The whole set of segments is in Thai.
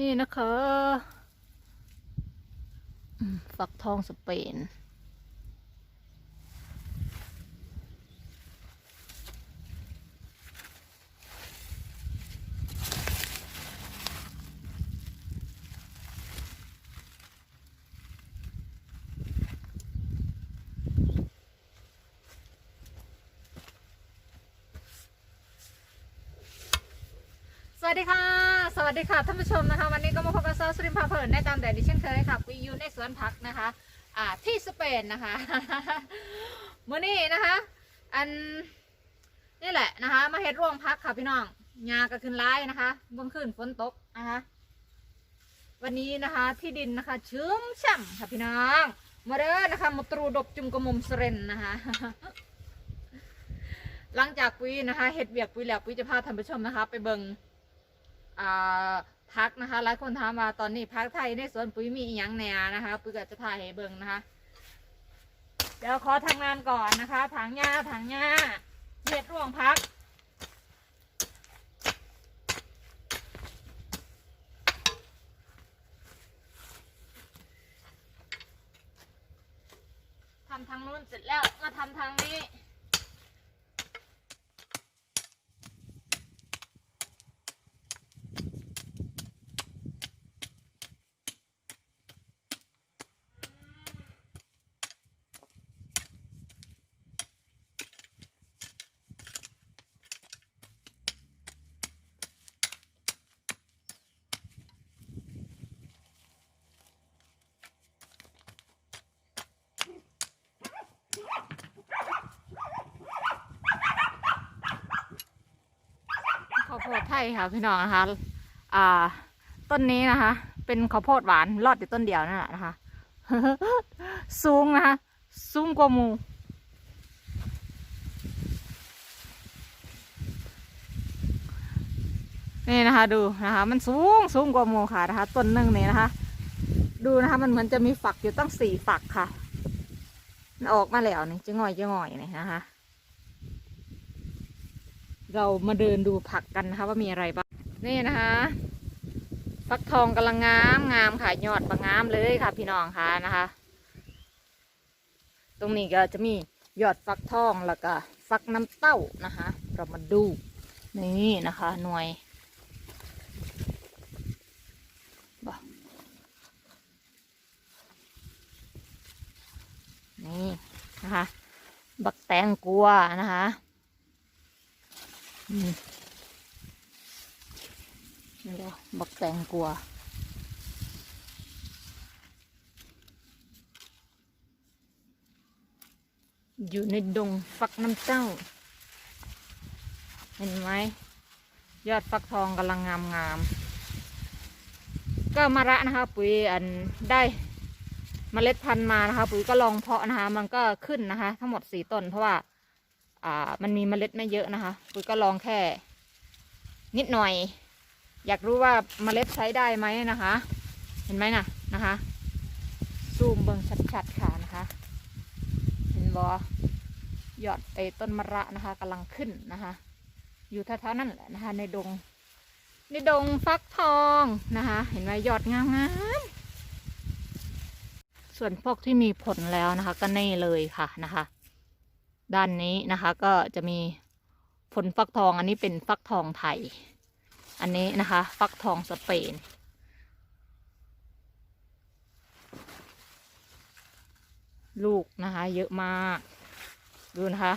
นี่นะคะอืมฟักทองสเปน สวัสดีค่ะ สวัสดีค่ะท่านผู้ชมนะคะ วันนี้ก็มาพบกับซอสริมพาเพลินในตามแต่ดิเช่นเคยค่ะกุยอยู่ในสวนพักนะคะ อ่าที่สเปนนะคะเมื่อนี้นะคะ อันนี่แหละนะคะ มาเฮ็ดร่วงพักค่ะพี่น้องยาก็ขึ้นร้ายนะคะเบื้องขึ้นฝนตกนะคะวันนี้นะคะที่ดินนะคะชื้มช่ำค่ะพี่น้องมาเด้อนะคะมาตรูดบจุ่มกระมุมเสเรนนะคะหลังจากปุ้ยนะคะเฮ็ดเบียกปุ้ยแล้วปุ้ยจะพาท่านผู้ชมนะคะ ไปเบิงอ่า พักนะคะหลายคนถามว่าตอนนี้พักไทยในสวนปุ๋ยมีอหย่างแหน่นะคะปุ๋ยก็จะถ่ายให้เบิ่งนะคะ เดี๋ยวขอทำงานก่อนนะคะถังหญ้าถังหญ้าเห็ดร่วงพักทำทางนู้นเสร็จแล้วมาทำทางนี้ ข้าวโพดไทยค่ะพี่น้องนะคะอ่า ต้นนี้นะคะ เป็นข้าวโพดหวานรอดอยู่ต้นเดียวนั่นแหละนะคะ สูงนะคะ สูงกว่าหมูนี่นะคะดูนะคะ มันสูงสูงกว่าหมูค่ะนะคะ ต้นหนึ่งนี่นะคะ ดูนะคะมันเหมือนจะมีฝักอยู่ตั้งสี่ฝักค่ะ ออกมาแล้วนี่จะง่อยจะง่อยนี่นะคะ เรามาเดินดูผักกันนะคะว่ามีอะไรบ้างนี่นะคะฟักทองกำลังงามงามค่ะยอดบางงามเลยค่ะ พี่น้องค่ะนะคะ ตรงนี้ก็จะมียอดฟักทองแล้วก็ฟักน้ำเต้านะคะ เรามาดูนี่นะคะ หน่วยนี่นะคะ บักแตงกัวนะคะ นี่เดี๋ยวบักแตงกัวอยู่ในดงฟักน้ำเต้า เห็นไหม ยอดฟักทองกำลังงามงามๆก็มะระนะคะปุ๋ยอันได้เมล็ดพันธุ์มานะคะ ปุ๋ยก็ลองเพาะนะคะ มันก็ขึ้นนะคะ ทั้งหมดสี่ต้นเพราะว่า อ่ามันมีเมล็ดไม่เยอะนะคะปุ๋ยก็ลองแค่ นิดหน่อย อยากรู้ว่าเมล็ดใช้ได้ไหมนะคะ เห็นไหมนะนะคะ ซูมเบิ่งชัดๆค่ะนะคะ เห็นบอยอดไอ้ต้นมะระนะคะกำลังขึ้นนะคะ อยู่แถวๆนั่นแหละนะคะ ในดง ในดงฟักทองนะคะ เห็นไหมยอดงามๆส่วนพวกที่มีผลแล้วนะคะ ก็นี่เลยค่ะนะคะ ด้านนี้นะคะ ก็จะมีผลฟักทองอันนี้เป็นฟักทองไทย อันนี้นะคะ ฟักทองสเปน ลูกนะคะ เยอะมาก ดูนะคะ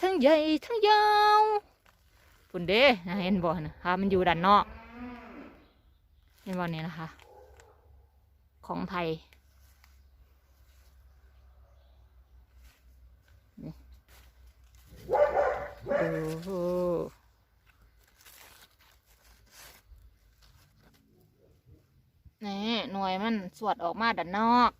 ทั้งใหญ่ทั้งยาวฝุ่นเด้นะเห็นบ่นะคะมันอยู่ด้านนอก เห็นบ่เนี่นะคะ ของไทย ดูนี่หน่วยมันสวดออกมาด้านนอก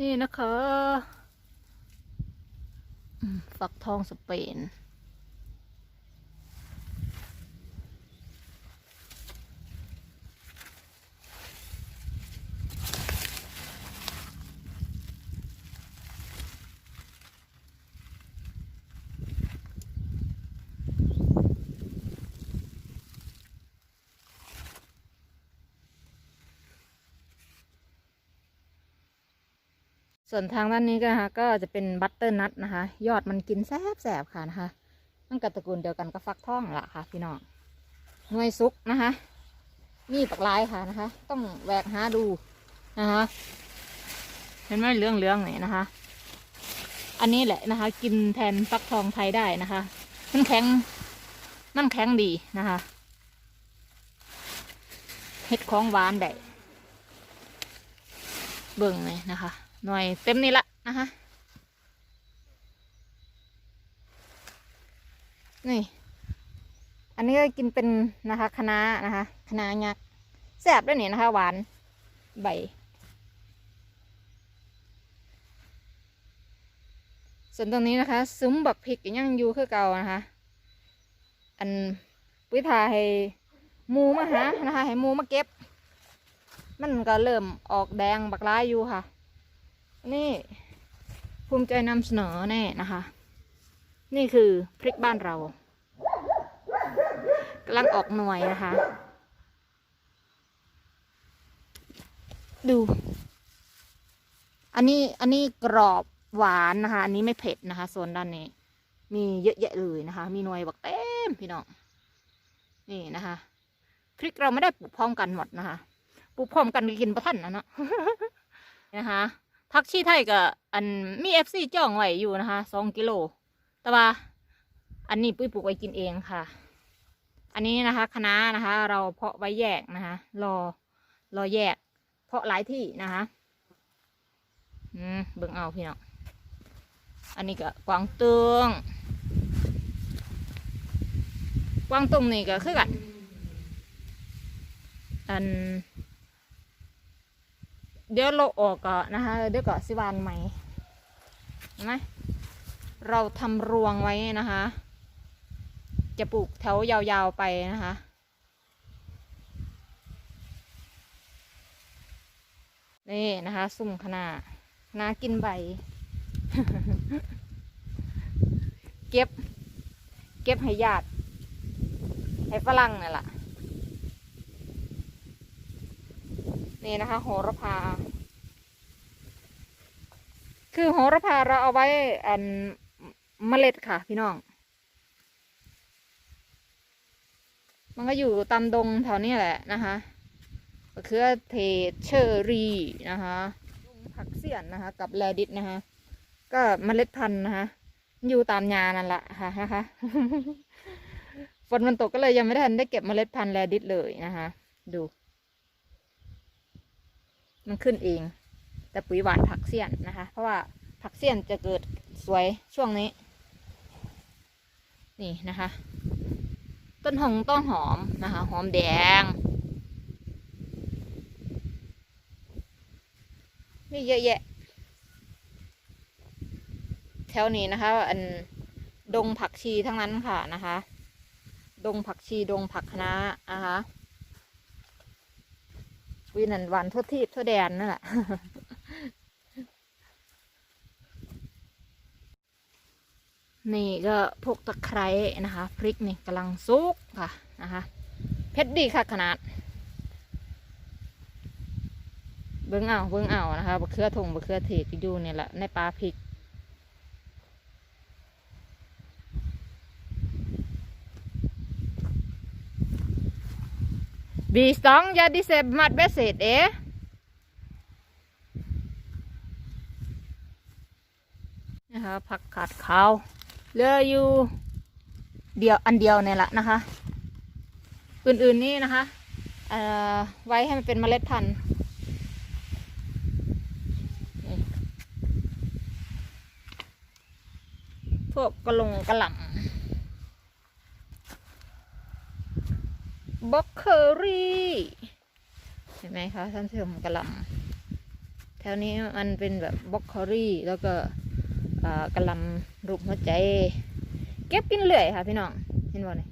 นี่นะคะอืมฟักทองสเปน ส่วนทางด้านนี้ก็นะคะก็จะเป็นบัตเตอร์นัทนะคะ ยอดมันกินแสบๆค่ะนะคะมันกับตระกูลเดียวกันกับฟักทองละค่ะ พี่น้องหน่วยซุกนะคะ มีปักลายค่ะนะคะ ต้องแหวกหาดูนะคะ เห็นไหมเรื่องเรื่องๆนี่นะคะ อันนี้แหละนะคะ กินแทนฟักทองไทยได้นะคะมันแข็งมันแข็งดีนะคะเห็ดของหวานได้เบิ่งเลยนะคะ หน่วยเต็มนี่ละนะคะนี่ อันนี้ก็กินเป็นนะคะคะน้านะคะคะน้ายักษ์แซ่บด้วยนี่นะคะ หวานใบส่วนตรงนี้นะคะ ซุ้มบักพริกยังอยู่คือเก่านะคะ อันวิทาให้มูมาหานะคะให้มูมาเก็บ มันก็เริ่มออกแดงบักร้ายอยู่ค่ะ นี่ภูมิใจนำเสนอแน่นะคะ นี่คือพริกบ้านเรากำลังออกหน่วยนะคะ ดู อันนี้อันนี้กรอบหวานนะคะ อันนี้ไม่เผ็ดนะคะโซนด้านนี้ มีเยอะแยะเลยนะคะ มีหน่วยบักเต็มพี่น้อง นี่นะคะพริกเราไม่ได้ปลูกพร้อมกันหมดนะคะ ปลูกพร้อมกันก็กินประทันนะเนาะนะคะ ผักชีไทยกับอันมีเอฟซีจ้องไว้อยู่นะคะสองกิโล แต่ว่าอันนี้ปุ้ยปลูกไว้กินเองค่ะ อันนี้นะคะคะน้านะคะ เราเพาะไว้แยกนะคะ รอรอแยก เพาะหลายที่นะคะอืมเบิ่งเอาพี่น้องอันนี้ก็กวางตืองกวางตุ้งนี่ก็คือกันอัน เดี๋ยวเราออกก็นะคะ เดี๋ยวก็สิวานใหม่เห็นไหมเราทำรวงไว้นะคะ จะปลูกแถวยาวๆไปนะคะนี่นะคะ สุ่มขนาคณะกินใบ เก็บ เก็บให้ญาติให้ฝรั่งนี่แหละ นี่นะคะ โหระพา คือโหระพาเราเอาไว้อันเมล็ดค่ะ พี่น้อง มันก็อยู่ตามดงแถวนี้แหละนะคะมะเขือเทศเชอรี่นะคะผักเสียนนะคะ กับแรดิสนะคะ ก็เมล็ดพันธุ์นะคะ อยู่ตามยานั่นแหละค่ะนะคะฝนมันตกก็เลยยังไม่ทันได้เก็บเมล็ดพันธุ์แรดิสเลยนะคะ ดู มันขึ้นเอง แต่ปุ๋ยหวานผักเสี้ยนนะคะ เพราะว่าผักเสี้ยนจะเกิดสวยช่วงนี้ นี่นะคะ ต้นหงต้นหอมนะคะ หอมแดงนี่เยอะแยะ แถวนี้นะคะ อันดงผักชีทั้งนั้นค่ะนะคะ ดงผักชีดงผักคะน้านะคะ วินันวันทั่วทีบทั่วแดนนั่นแหละนี่ก็พวกตะไคร้นะคะพริกนี่กำลังซุกค่ะนะคะเพชรดีค่ะขนาด เบิ้งเอาเบิ้งเอานะคะบะเขือทงบะเขือเทศอยู่เนี่ยแหละในปลาพริก Bistånd, ja de ser mat beset eh. นะคะผักขาดขาวเหลืออยู่เดียวอันเดียวเนี่ยละนะคะ อื่นๆนี่นะคะเออไว้ให้มันเป็นเมล็ดพันธุ์พวกกระลงกระหล่ำ บล็อกเคอรี่ เห็นไหมคะท่านผู้ชมกระหลำแถวนี้มันเป็นแบบบล็อกเคอรี่ แล้วก็กระหลำรูปหัวใจ เก็บกินเรื่อยค่ะพี่น้อง เห็นบ่เนี่ย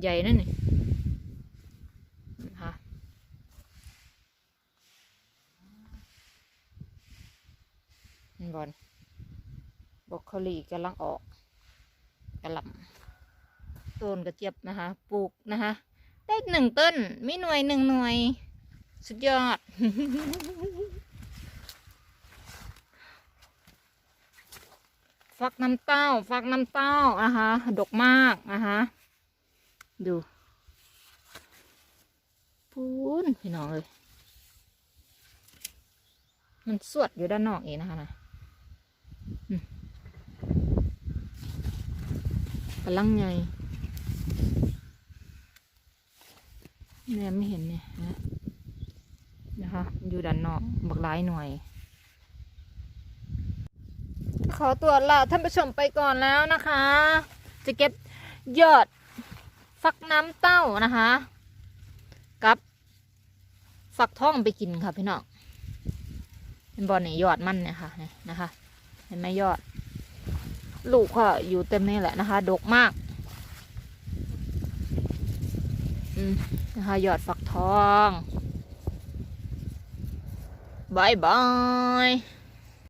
ใหญ่นั่นนี่ค่ะเห็นบ่บล็อกเคอรี่กำลังออกกระหลำ ต้นกระเจี๊ยบนะคะ ปลูกนะคะ ได้หนึ่งต้น มีหน่วยหนึ่งหน่วย สุดยอด ฟักน้ำเต้า ฟักน้ำเต้านะคะ ดกมากนะคะ ดูปูนพี่น้องเลยมันสวดอยู่ด้านนอกเองนะคะนะกำลังไง เนี่ยไม่เห็นเนี่ยนะนะคะ อยู่ด้านนอกบักหลายหน่วย ขอตัวลาท่านผู้ชมไปก่อนแล้วนะคะ จะเก็บยอดฟักน้ำเต้านะคะ กับฟักทองไปกินค่ะพี่น้องเป็นบอลเนี่ยยอดมันเนี่ยค่ะนะคะ เห็นไหมยอด ลูกก็อยู่เต็มนี่แหละนะคะ ดกมาก อืม นะคะยอดฝักทองบายบาย